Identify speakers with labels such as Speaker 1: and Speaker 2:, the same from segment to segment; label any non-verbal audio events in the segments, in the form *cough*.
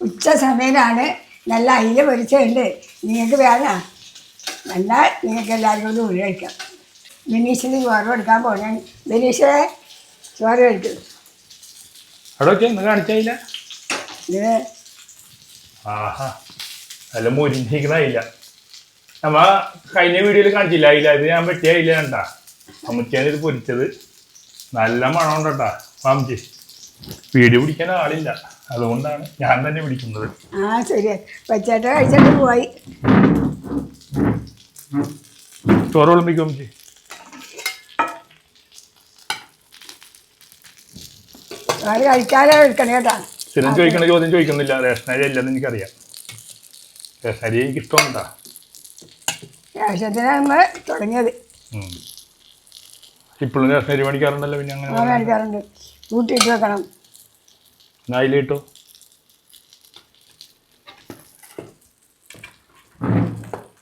Speaker 1: ഉച്ച സമയത്താണ് നല്ല അയില പൊരിച്ചുണ്ട് നിങ്ങൾക്ക് വേണം? എന്നാൽ നിങ്ങൾക്ക് എല്ലാവർക്കും കൂടി ഉള്ളി കഴിക്കാം. ബിനീഷിന് ചോറ് കൊടുക്കാൻ പോകണേ ബിനീഷേ ചോറ് കഴിക്കും.
Speaker 2: അവിടെ
Speaker 1: ഇത്
Speaker 2: ആഹാ. നല്ല നമ്മ കഴിഞ്ഞ വീഡിയോയിൽ കാണിച്ചില്ല അതില്ല ഇത് ഞാൻ പറ്റിയ അതില്ല കണ്ടാ. അമ്മച്ചാണ് ഇത് പൊരിച്ചത്. നല്ല മണം ഉണ്ടട്ടാ മാമിച്ച് വീഡിയോ പിടിക്കാൻ ആളില്ല. അതുകൊണ്ടാണ് ഞാൻ തന്നെ പിടിക്കുന്നത്
Speaker 1: ആ ശരി പച്ചേട്ട കഴിച്ചിട്ട് പോയി.
Speaker 2: ചോറ് വിളമ്പിക്കും
Speaker 1: ചോറ് കഴിക്കാതെ എടുക്കണേ കേട്ടാ?
Speaker 2: സ്ഥിരം ചോദിക്കണ ചോദ്യം ചോദിക്കുന്നില്ല. റേഷനരി അല്ലെന്ന് എനിക്കറിയാം. റേഷനരി എനിക്ക് ഇഷ്ടമുണ്ടാ
Speaker 1: ആവശ്യത്തിനാണ് നമ്മൾ തുടങ്ങിയത്
Speaker 2: ഇപ്പോഴും റേഷനരി മേടിക്കാറുണ്ടല്ലോ പിന്നെ അങ്ങനെ
Speaker 1: മേടിക്കാറുണ്ട്. കൂട്ടിയിട്ട് വെക്കണം
Speaker 2: അതിൽ കിട്ടോ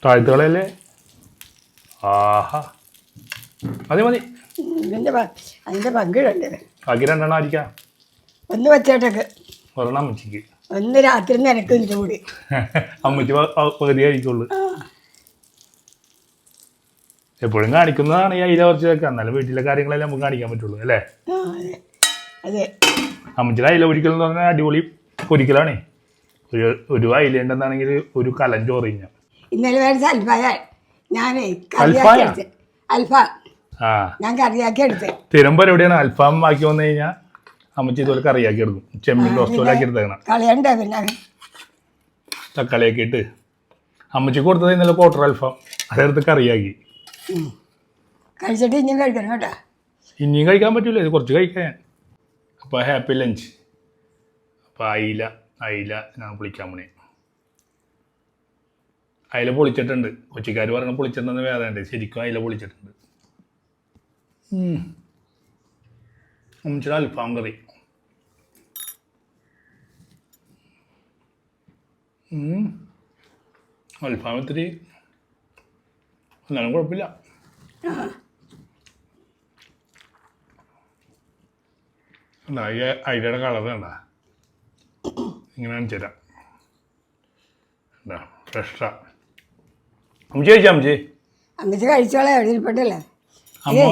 Speaker 2: താഴ്ത്തുകളല്ലേ? ആഹാ. മതി മതി.
Speaker 1: ഇതിന്റെ അതിന്റെ പങ്കിടുണ്ട്
Speaker 2: ബാക്കി രണ്ടെണ്ണം ആയിരിക്കാം.
Speaker 1: ഒന്ന് വെച്ചേട്ടക്ക്
Speaker 2: ഒരെണ്ണം അമ്മച്ചിക്ക്.
Speaker 1: ഒന്ന് രാത്രി നിനക്കും ചൂടി *laughs*
Speaker 2: അമ്മച്ചി പകുതി കഴിക്കുള്ളൂ എപ്പോഴും കാണിക്കുന്നതാണ് ഈ അയില കുറച്ച് വെക്കാം എന്നാലും വീട്ടിലെ കാര്യങ്ങളെല്ലാം നമുക്ക് കാണിക്കാൻ പറ്റുള്ളൂ അല്ലേ?
Speaker 1: അതെ.
Speaker 2: അമ്മച്ചിയുടെ അയില പൊരിക്കൽ എന്ന് പറഞ്ഞാൽ അടിപൊളി പൊരിക്കലാണേ. ഒരു ഒരു അയില ഉണ്ടെന്നാണെങ്കിൽ ഒരു കലം ചോറ്
Speaker 1: ഇന്നലെ മേടിച്ച അൽഫായ ഞാനേ? കറിയാക്കി എടുത്ത്. അൽഫാ.
Speaker 2: ആ.
Speaker 1: ഞാൻ കറിയാക്കി എടുത്ത്.
Speaker 2: സ്ഥിരം എവിടെയാണ്? അൽഫാം ആക്കി വന്നു കഴിഞ്ഞാൽ അമ്മച്ചി ഇതുപോലെ കറിയാക്കി എടുക്കും. ചെമ്മീൻ റോസ്റ്റോലാക്കി എടുത്തേക്കണം.
Speaker 1: കളയണ്ടേ പിന്നെ?
Speaker 2: തക്കാളിയൊക്കെ ഇട്ട്. അമ്മച്ചി കൊടുത്തത് ഇന്നലെ ക്വാർട്ടർ അൽഫാം. അതെടുത്ത് കറിയാക്കി.
Speaker 1: കഴിച്ചിട്ട് ഇനിയും കഴിക്കണം കേട്ടോ.
Speaker 2: ഇനിയും കഴിക്കാൻ പറ്റൂല. ഇത് കുറച്ച് കഴിക്കാൻ അപ്പോൾ ഹാപ്പി ലഞ്ച് അപ്പോൾ അയില അയില ഞാൻ പൊളിക്കാൻ പോണേ. അയില പൊളിച്ചിട്ടുണ്ട്. കൊച്ചിക്കാർ പറഞ്ഞ പൊളിച്ചിട്ടുണ്ടെന്ന് വേദനയുണ്ട്. ശരിക്കും അയില പൊളിച്ചിട്ടുണ്ട്. അൽഫാം കറി. അൽഫാം ഇത്തിരി എന്നാലും കുഴപ്പമില്ല. അല്ല ഈ ഐഡിയുടെ കളർ കണ്ട ഇങ്ങനെ കാണിച്ചു തരാം. എന്താ ഫ്രഷാ അമ്മച്ചി കഴിച്ചാ അമ്മച്ചി?
Speaker 1: അമ്മച്ചി കഴിച്ചോളെ ഇരിപ്പട്ടല്ലേ
Speaker 2: അമ്മ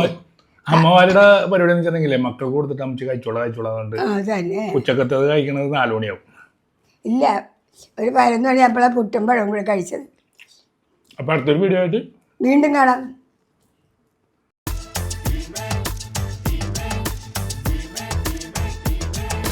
Speaker 2: അമ്മമാരുടെ പരിപാടി എന്ന് വെച്ചിട്ടുണ്ടെങ്കിലേ മക്കൾക്ക് കൊടുത്തിട്ട് അമ്മച്ചി കഴിച്ചോളാം കഴിച്ചോളാം
Speaker 1: ആ തന്നെ.
Speaker 2: ഉച്ചക്കത്തത് കഴിക്കണത് നാലു മണിയാവും.
Speaker 1: ഇല്ല ഒരു പതിനൊന്ന് മണിയാകുമ്പോഴാണ് പുട്ടും പഴവും കൂടെ കഴിച്ചത്.
Speaker 2: അപ്പോൾ അടുത്തൊരു വീഡിയോ ആയിട്ട്
Speaker 1: വീണ്ടും കാണാം.